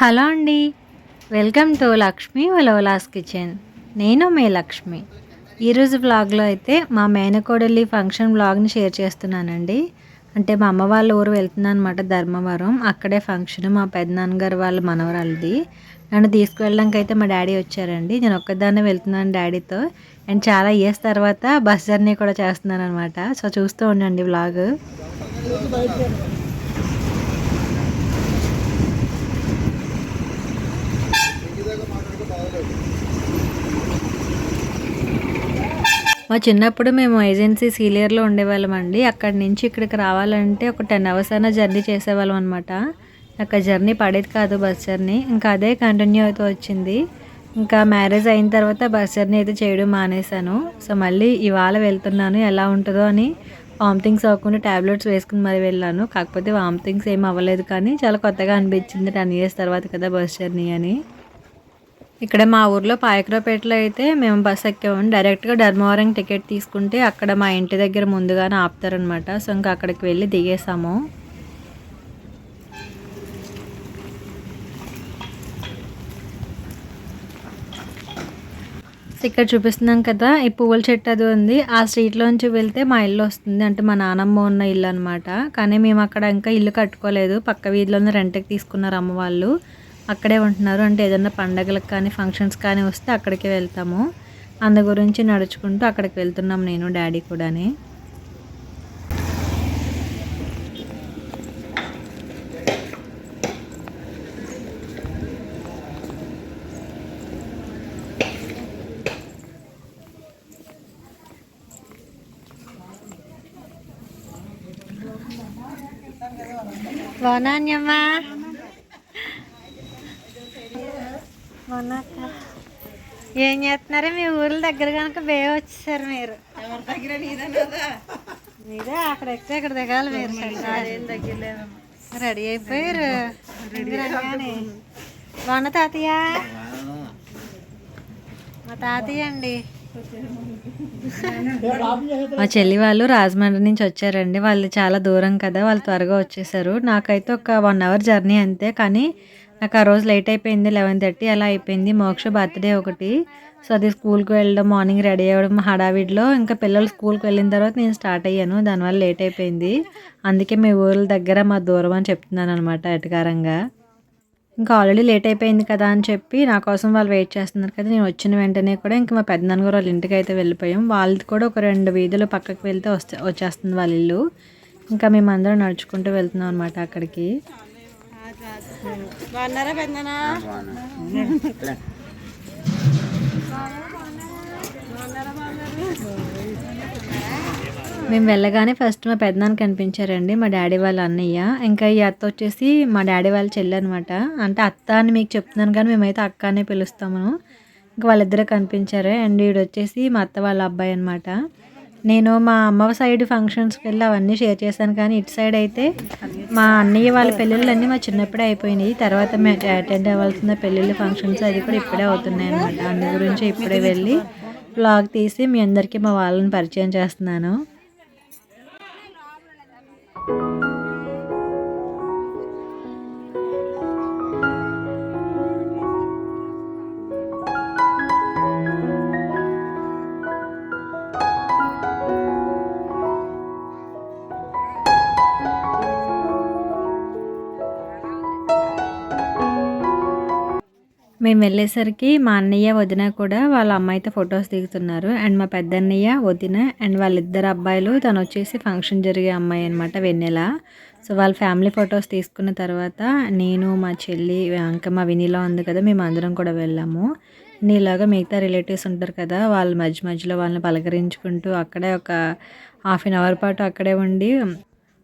Hello అండి. Welcome to Lakshmi Olavala's kitchen. నేను మీ లక్ష్మి. ఈరోజు వ్లాగ్లో అయితే మా మేనకోడలి ఫంక్షన్ వ్లాగ్ని షేర్ చేస్తున్నానండి. అంటే మా అమ్మ వాళ్ళ ఊరు వెళ్తున్నాను అనమాట ధర్మవరం. అక్కడే ఫంక్షన్ మా పెద్దనాన్నగారు వాళ్ళ మనవరాలది. నన్ను తీసుకువెళ్ళడానికి అయితే మా డాడీ వచ్చారండి. నేను ఒక్కదాన్నే వెళ్తున్నాను డాడీతో. అండ్ చాలా ఇయర్స్ తర్వాత బస్ జర్నీ కూడా చేస్తున్నాను అనమాట సో చూస్తూ ఉండండి వ్లాగ్. మా చిన్నప్పుడు మేము ఏజెన్సీ సీలియర్లో ఉండేవాళ్ళం అండి. అక్కడి నుంచి ఇక్కడికి రావాలంటే ఒక టెన్ అవర్స్ అయినా జర్నీ చేసేవాళ్ళం అనమాట నాకు జర్నీ పడేది కాదు బస్ జర్నీ. ఇంకా అదే కంటిన్యూ అవుతూ వచ్చింది. ఇంకా మ్యారేజ్ అయిన తర్వాత బస్ జర్నీ అయితే చేయడం మానేశాను. సో మళ్ళీ ఇవాళ వెళ్తున్నాను. ఎలా ఉంటుందో అని వామిటింగ్స్ అవ్వకుండా ట్యాబ్లెట్స్ వేసుకుని మరి వెళ్ళాను. కాకపోతే వామిటింగ్స్ ఏం అవ్వలేదు కానీ చాలా కొత్తగా అనిపించింది టెన్ ఇయర్స్ తర్వాత కదా బస్ జర్నీ అని. ఇక్కడ మా ఊర్లో పాయకరాపేటలో అయితే మేము బస్ ఎక్కాము డైరెక్ట్గా ధర్మవరం టికెట్ తీసుకుంటే అక్కడ మా ఇంటి దగ్గర ముందుగానే ఆపుతారనమాట సో ఇంకా అక్కడికి వెళ్ళి దిగేసాము. ఇక్కడ చూపిస్తున్నాం కదా ఈ పువ్వుల చెట్టు అది ఉంది. ఆ స్ట్రీట్లోంచి వెళ్తే మా ఇల్లు వస్తుంది. అంటే మా నానమ్మ ఉన్న ఇల్లు అనమాట కానీ మేము అక్కడ ఇంకా ఇల్లు కట్టుకోలేదు. పక్క వీధిలోనే రెంట్కి తీసుకున్నారు అమ్మ వాళ్ళు. అక్కడే ఉంటున్నారు. అంటే ఏదైనా పండగలకు కానీ ఫంక్షన్స్ కానీ వస్తే అక్కడికి వెళ్తాము. అందు గురించి నడుచుకుంటూ అక్కడికి వెళ్తున్నాం నేను డాడీ కూడాని. బాగున్నాన్యమ్మా మొన్నక్క ఏం చేస్తున్నారు? మీ ఊర్ల దగ్గర కనుక బే వచ్చేసారు మీరు. మీరే అక్కడ ఎక్కితే ఇక్కడ దిగాలి మీరు రెడీ అయిపోయారు. బాగున్న తాతయ్య? మా తాతయ్య అండి. మా చెల్లి వాళ్ళు రాజమండ్రి నుంచి వచ్చారండి. వాళ్ళు చాలా దూరం కదా వాళ్ళు త్వరగా వచ్చేసారు. నాకైతే ఒక వన్ అవర్ జర్నీ అంతే కానీ నాకు ఆ రోజు లేట్ అయిపోయింది లెవెన్ థర్టీ అలా అయిపోయింది. మోక్ష బర్త్డే ఒకటి. సో అది స్కూల్కి వెళ్ళడం మార్నింగ్ రెడీ అవ్వడం హడావిడిలో ఇంకా పిల్లలు స్కూల్కి వెళ్ళిన తర్వాత నేను స్టార్ట్ అయ్యాను. దానివల్ల లేట్ అయిపోయింది. అందుకే మీ ఊర్ల దగ్గర మా దూరం అని చెప్తున్నాను అనమాట ఎటకారంగా ఇంకా ఆల్రెడీ లేట్ అయిపోయింది కదా అని చెప్పి నా కోసం వాళ్ళు వెయిట్ చేస్తున్నారు కదా నేను వచ్చిన వెంటనే కూడా ఇంకా మా పెద్దనాన్నగారు వాళ్ళ ఇంటికి అయితే వెళ్ళిపోయాం. వాళ్ళది కూడా ఒక రెండు వీధులు పక్కకి వెళ్తే వస్తే వచ్చేస్తుంది వాళ్ళ ఇల్లు. ఇంకా మేము అందరం నడుచుకుంటూ వెళ్తున్నాం అనమాట అక్కడికి. బాగున్నారా పెద్దనా? మేము వెళ్ళగానే ఫస్ట్ మా పెద్దనాన్న కనిపించారండి మా డాడీ వాళ్ళ అన్నయ్య. ఇంకా ఈ అత్త వచ్చేసి మా డాడీ వాళ్ళ చెల్లి అనమాట అంటే అత్త అని మీకు చెప్తున్నాను కానీ మేమైతే అక్క అనే పిలుస్తాము. ఇంకా వాళ్ళిద్దరే కనిపించారు. అండ్ వీడు వచ్చేసి మా అత్త వాళ్ళ అబ్బాయి అనమాట నేను మా అమ్మ సైడ్ ఫంక్షన్స్కి వెళ్ళి అవన్నీ షేర్ చేశాను కానీ ఇటు సైడ్ అయితే మా అన్నయ్య వాళ్ళ పెళ్ళిళ్ళు అన్నీ మా చిన్నప్పుడే అయిపోయినాయి. తర్వాత మేము అటెండ్ అవ్వాల్సిన పెళ్ళిళ్ళు ఫంక్షన్స్ అది కూడా ఇప్పుడే అవుతున్నాయి అనమాట అందు గురించి ఇప్పుడే వెళ్ళి బ్లాగ్ తీసి మీ అందరికీ మా వాళ్ళని పరిచయం చేస్తున్నాను. మేము వెళ్ళేసరికి మా అన్నయ్య వదిన కూడా వాళ్ళ అమ్మాయితో ఫొటోస్ దిగుతున్నారు. అండ్ మా పెద్దన్నయ్య వదిన అండ్ వాళ్ళిద్దరు అబ్బాయిలు తను వచ్చేసి ఫంక్షన్ జరిగే అమ్మాయి అనమాట వెన్నెల. సో వాళ్ళ ఫ్యామిలీ ఫొటోస్ తీసుకున్న తర్వాత నేను మా చెల్లి ఇంకా మా వినీలో ఉంది కదా మేము అందరం కూడా వెళ్ళాము. నీలాగా మిగతా రిలేటివ్స్ ఉంటారు కదా వాళ్ళ మధ్య మధ్యలో వాళ్ళని పలకరించుకుంటూ అక్కడే ఒక హాఫ్ అన్ అవర్ పాటు అక్కడే ఉండి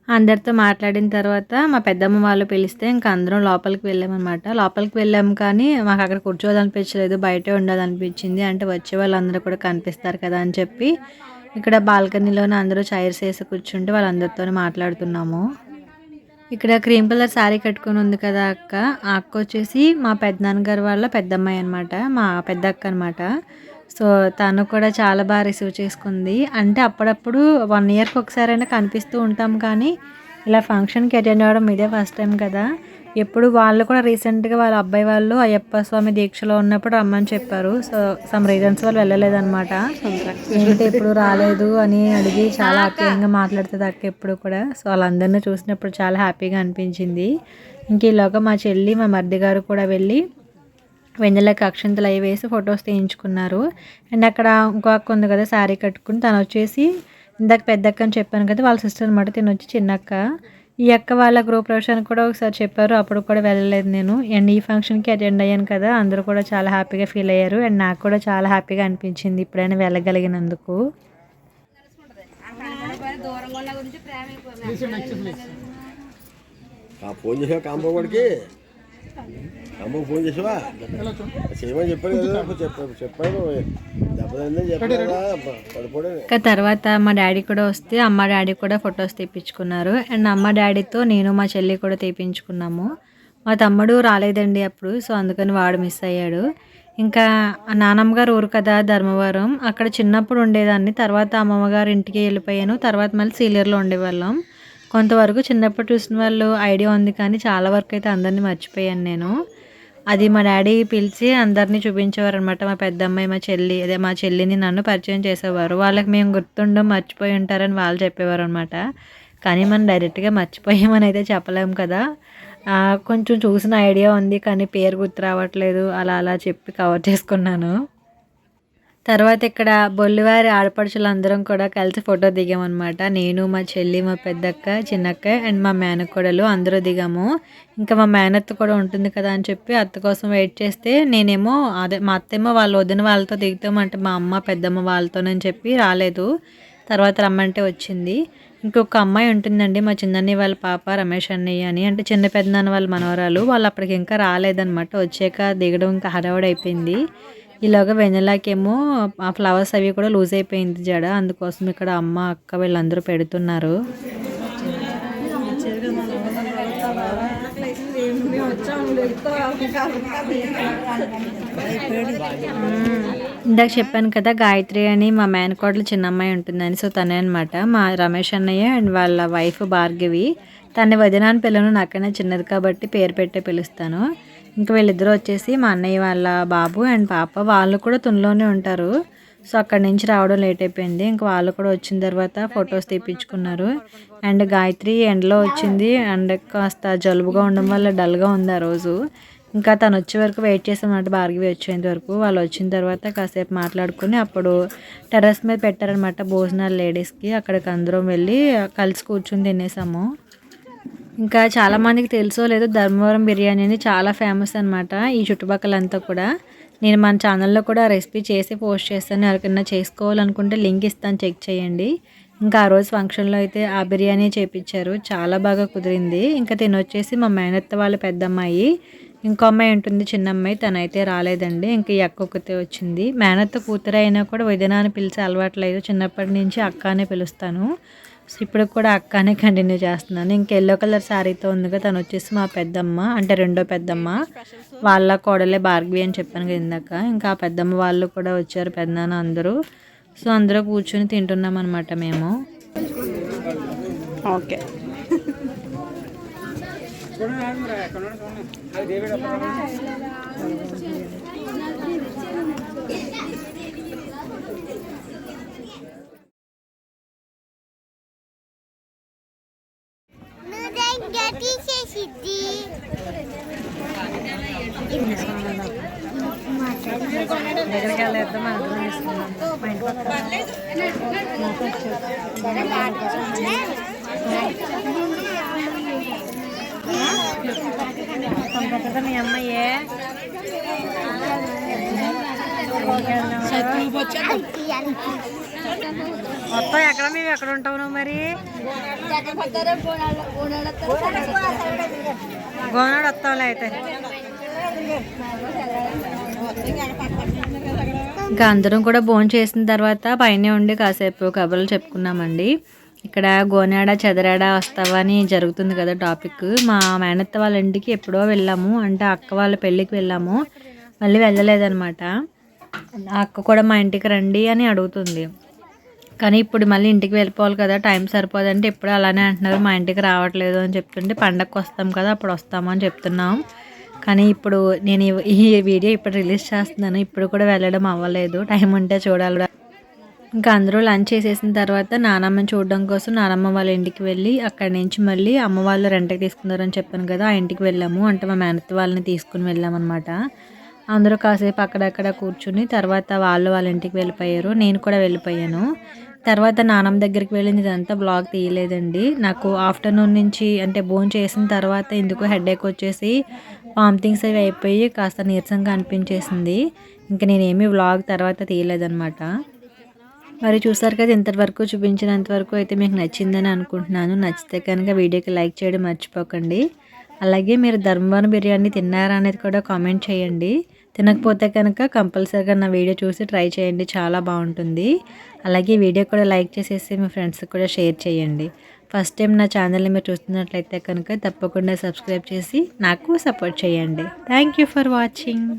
అందరితో మాట్లాడిన తర్వాత మా పెద్దమ్మ వాళ్ళు పిలిస్తే ఇంకా అందరం లోపలికి వెళ్ళామన్నమాట. లోపలికి వెళ్ళాము కానీ మాకు అక్కడ కూర్చోదనిపించలేదు బయటే ఉండాలనిపించింది. అంటే వచ్చే వాళ్ళందరూ కూడా కనిపిస్తారు కదా అని చెప్పి ఇక్కడ బాల్కనీలోనే అందరూ చైర్స్ వేసి కూర్చుంటే వాళ్ళందరితో మాట్లాడుతున్నాము. ఇక్కడ క్రీమ్ కలర్ శారీ కట్టుకొని ఉంది కదా అక్క. ఆ అక్క వచ్చేసి మా పెద్దనాన్నగారు వాళ్ళ పెద్దమ్మాయి అనమాట మా పెద్ద అక్క అనమాట సో తను కూడా చాలా బాగా రిసీవ్ చేసుకుంది. అంటే అప్పుడప్పుడు వన్ ఇయర్కి ఒకసారైనా కనిపిస్తూ ఉంటాం కానీ ఇలా ఫంక్షన్కి అటెండ్ అవ్వడం ఇదే ఫస్ట్ టైం కదా. ఎప్పుడు వాళ్ళు కూడా రీసెంట్గా వాళ్ళ అబ్బాయి వాళ్ళు అయ్యప్ప స్వామి దీక్షలో ఉన్నప్పుడు రమ్మని చెప్పారు. సో సమ్ రీజన్స్ వాళ్ళు వెళ్ళలేదన్నమాట. ఏంటంటే ఎప్పుడు రాలేదు అని అడిగి చాలా ఆప్యాయంగా మాట్లాడుతుంది అక్క ఎప్పుడు కూడా. సో వాళ్ళందరినీ చూసినప్పుడు చాలా హ్యాపీగా అనిపించింది. ఇంక ఈలోగా మా చెల్లి మా మరిది గారు కూడా వెళ్ళి వెన్నెలకి అక్షంతలు అవి వేసి ఫొటోస్ తీయించుకున్నారు. అండ్ అక్కడ ఇంకో అక్క ఉంది కదా శారీ కట్టుకుని తను వచ్చేసి ఇందాక పెద్ద అక్క అని చెప్పాను కదా వాళ్ళ సిస్టర్ అనమాట తిని వచ్చి చిన్నక్క ఈ అక్క వాళ్ళ గ్రూప్ ప్రవేశాన్ని కూడా ఒకసారి చెప్పారు అప్పుడు కూడా వెళ్ళలేదు నేను. అండ్ ఈ ఫంక్షన్కి అటెండ్ అయ్యాను కదా అందరూ కూడా చాలా హ్యాపీగా ఫీల్ అయ్యారు. అండ్ నాకు కూడా చాలా హ్యాపీగా అనిపించింది ఇప్పుడైనా వెళ్ళగలిగినందుకు. ఫోన్ ఫోన్ చేసావా? చేయమని చెప్పాను కదా చెప్పాను చెప్పాను ఇంకా తర్వాత మా డాడీ కూడా వస్తే అమ్మ డాడీ కూడా ఫొటోస్ తీపించుకున్నారు అండ్ అమ్మ డాడీతో నేను మా చెల్లి కూడా తీపించుకున్నాము మా తమ్ముడు రాలేదండి అప్పుడు సో అందుకని వాడు మిస్ అయ్యాడు. ఇంకా నానమ్మ గారు ఊరు కదా ధర్మవరం. అక్కడ చిన్నప్పుడు ఉండేదాన్ని. తర్వాత అమ్మమ్మ గారు ఇంటికి వెళ్ళిపోయాను. తర్వాత మళ్ళీ సీనియర్లో ఉండేవాళ్ళం. కొంతవరకు చిన్నప్పుడు చూసిన వాళ్ళు ఐడియా ఉంది కానీ చాలా వరకు అయితే అందరినీ మర్చిపోయాను నేను. అది మా డాడీ పిలిచి అందరినీ చూపించేవారు అనమాట మా పెద్దమ్మాయి మా చెల్లి అదే మా చెల్లిని నన్ను పరిచయం చేసేవారు. వాళ్ళకి మేము గుర్తుండం మర్చిపోయి ఉంటారని వాళ్ళు చెప్పేవారు అనమాట కానీ మనం డైరెక్ట్గా మర్చిపోయామని అయితే చెప్పలేము కదా. కొంచెం చూసిన ఐడియా ఉంది కానీ పేరు గుర్తు రావట్లేదు. అలా అలా చెప్పి కవర్ చేసుకున్నాను. తర్వాత ఇక్కడ బొల్లివారి ఆడపడుచులు అందరం కూడా కలిసి ఫోటో దిగామన్నమాట. నేను మా చెల్లి మా పెద్దక్క చిన్నక్క అండ్ మా మేనకోడలు అందరూ దిగాము. ఇంకా మా మేనత్త కూడా ఉంటుంది కదా అని చెప్పి అత్త కోసం వెయిట్ చేస్తే నేనేమో అదే మా అత్తేమో వాళ్ళ వదిన వాళ్ళతో దిగుతామంటే మా అమ్మ పెద్దమ్మ వాళ్ళతోనని చెప్పి రాలేదు. తర్వాత రమ్మంటే వచ్చింది. ఇంకొక అమ్మాయి ఉంటుందండి మా చిన్నన్ని వాళ్ళ పాప రమేష్ అన్నయ్య అని. అంటే చిన్న పెద్దనాన్న వాళ్ళ మనవరాలు. వాళ్ళు అప్పటికి ఇంకా రాలేదన్నమాట. వచ్చాక దిగడం ఇంకా హడావుడైపోయింది. అయిపోయింది ఈలోగా వెన్నెలాకేమో ఆ ఫ్లవర్స్ అవి కూడా లూజ్ అయిపోయింది జడ. అందుకోసం ఇక్కడ అమ్మ అక్క వీళ్ళందరూ పెడుతున్నారు. ఇందాక చెప్పాను కదా గాయత్రి అని మా మేనకోడలు చిన్న అమ్మాయి ఉంటుందని. సో తనే అనమాట మా రమేష్ అన్నయ్య అండ్ వాళ్ళ వైఫ్ భార్గవి. తన వదిన అని పిల్లను నాకైనా చిన్నది కాబట్టి పేరు పెట్టే పిలుస్తాను. ఇంకా వీళ్ళిద్దరూ వచ్చేసి మా అన్నయ్య వాళ్ళ బాబు అండ్ పాప వాళ్ళు కూడా తునిలోనే ఉంటారు. సో అక్కడి నుంచి రావడం లేట్ అయిపోయింది. ఇంకా వాళ్ళు కూడా వచ్చిన తర్వాత ఫొటోస్ తీపించుకున్నారు అండ్ గాయత్రి ఎండలో వచ్చింది. అండ్ కాస్త జలుబుగా ఉండడం వల్ల డల్గా ఉంది ఆ రోజు. ఇంకా తను వచ్చే వరకు వెయిట్ చేసామన్నమాట భార్గవి వచ్చేంత వరకు. వాళ్ళు వచ్చిన తర్వాత కాసేపు మాట్లాడుకుని అప్పుడు టెర్రస్ మీద పెట్టారనమాట భోజనాలు లేడీస్కి. అక్కడికి అందరం వెళ్ళి కలిసి కూర్చుని తినేసాము. ఇంకా చాలా మందికి తెలుసో లేదో ధర్మవరం బిర్యానీ అని చాలా ఫేమస్ అనమాట ఈ చుట్టుపక్కలంతా కూడా. నేను మన ఛానల్లో కూడా రెసిపీ చేసి పోస్ట్ చేస్తాను ఎవరికైనా చేసుకోవాలనుకుంటే లింక్ ఇస్తాను చెక్ చేయండి. ఇంకా ఆ రోజు ఫంక్షన్లో అయితే ఆ బిర్యానీ చేపించారు చాలా బాగా కుదిరింది. ఇంకా తినొచ్చేసి మా మేనత్త వాళ్ళ పెద్దమ్మాయి ఇంకో అమ్మాయి ఉంటుంది చిన్న అమ్మాయి తనైతే రాలేదండి ఇంకా ఈ అక్క వచ్చింది. మేనత్త కూతురు అయినా కూడా వదిన అని పిలిచే అలవాట్లేదు చిన్నప్పటి నుంచి అక్క అనే పిలుస్తాను. సో ఇప్పుడు కూడా అక్కనే కంటిన్యూ చేస్తున్నాను. ఇంకా ఎల్లో కలర్ శారీతో ఉందిగా తను వచ్చేసి మా పెద్దమ్మ అంటే రెండో పెద్దమ్మ. వాళ్ళ కోడలే భార్గవి అని చెప్పాను కదా ఇందాక. ఇంకా ఆ పెద్దమ్మ వాళ్ళు కూడా వచ్చారు పెద్దనాన్న అందరూ. సో అందరూ కూర్చొని తింటున్నాం అనమాట మేము. ఓకే. తీసేసిద్ది దగ్గరికి వెళ్ళేద్దాం అందరం మా మీ అమ్మాయే మొత్తం ఎక్కడ మేము ఎక్కడ ఉంటాము మరి? గోనాడు వస్తాంలే అయితే. ఇంకా అందరం కూడా భోజనం చేసిన తర్వాత పైన ఉండి కాసేపు కబుర్లు చెప్పుకున్నామండి. ఇక్కడ గోనాడ చెదరాడ వస్తావా అని జరుగుతుంది కదా టాపిక్. మా మేనత్త వాళ్ళ ఇంటికి ఎప్పుడో వెళ్ళాము. అంటే అక్క వాళ్ళ పెళ్ళికి వెళ్ళాము. మళ్ళీ వెళ్ళలేదన్నమాట. అక్క కూడా మా ఇంటికి రండి అని అడుగుతుంది. కానీ ఇప్పుడు మళ్ళీ ఇంటికి వెళ్ళిపోవాలి కదా టైం సరిపోదంటే ఇప్పుడు అలానే అంటున్నారు మా ఇంటికి రావట్లేదు అని చెప్తుంటే పండగకు వస్తాం కదా అప్పుడు వస్తామని చెప్తున్నాం. కానీ ఇప్పుడు నేను ఈ- వీడియో ఇప్పుడు రిలీజ్ చేస్తున్నాను ఇప్పుడు కూడా వెళ్ళడం అవ్వలేదు టైం ఉంటే చూడాలి ఇంకా అందరూ లంచ్ చేసేసిన తర్వాత నానమ్మని చూడడం కోసం నానమ్మ వాళ్ళ ఇంటికి వెళ్ళి అక్కడి నుంచి మళ్ళీ అమ్మ వాళ్ళు రెంట్కి తీసుకున్నారని చెప్పాను కదా ఆ ఇంటికి వెళ్ళాము. అంటే మా మేనత్ వాళ్ళని తీసుకుని వెళ్ళామన్నమాట. అందరూ కాసేపు అక్కడక్కడ కూర్చుని తర్వాత వాళ్ళు వాళ్ళ ఇంటికి వెళ్ళిపోయారు. నేను కూడా వెళ్ళిపోయాను. తర్వాత నానమ్మ దగ్గరికి వెళ్ళింది. ఇదంతా బ్లాగ్ తీయలేదండి. నాకు ఆఫ్టర్నూన్ నుంచి అంటే భోజనం చేసిన తర్వాత ఎందుకు హెడేక్ వచ్చేసి వామిటింగ్స్ అవి అయిపోయి కాస్త నీరసంగా అనిపించేసింది. ఇంకా నేనేమి వ్లాగ్ తర్వాత తీయలేదన్నమాట. మరి చూసారు కదా ఇంతవరకు చూపించినంత వరకు అయితే మీకు నచ్చిందని అనుకుంటున్నాను. నచ్చితే కనుక వీడియోకి లైక్ చేయడం మర్చిపోకండి. అలాగే మీరు ధర్మవరం బిర్యానీ తిన్నారా అనేది కూడా కామెంట్ చేయండి. తినకపోతే కనుక కంపల్సరీగా నా వీడియో చూసి ట్రై చేయండి. చాలా బాగుంటుంది. అలాగే వీడియో కూడా లైక్ చేసేసి మీ ఫ్రెండ్స్కి కూడా షేర్ చేయండి. ఫస్ట్ టైం నా ఛానల్ని మీరు చూస్తున్నట్లయితే కనుక తప్పకుండా సబ్స్క్రైబ్ చేసి నాకు సపోర్ట్ చేయండి. Thank you for watching.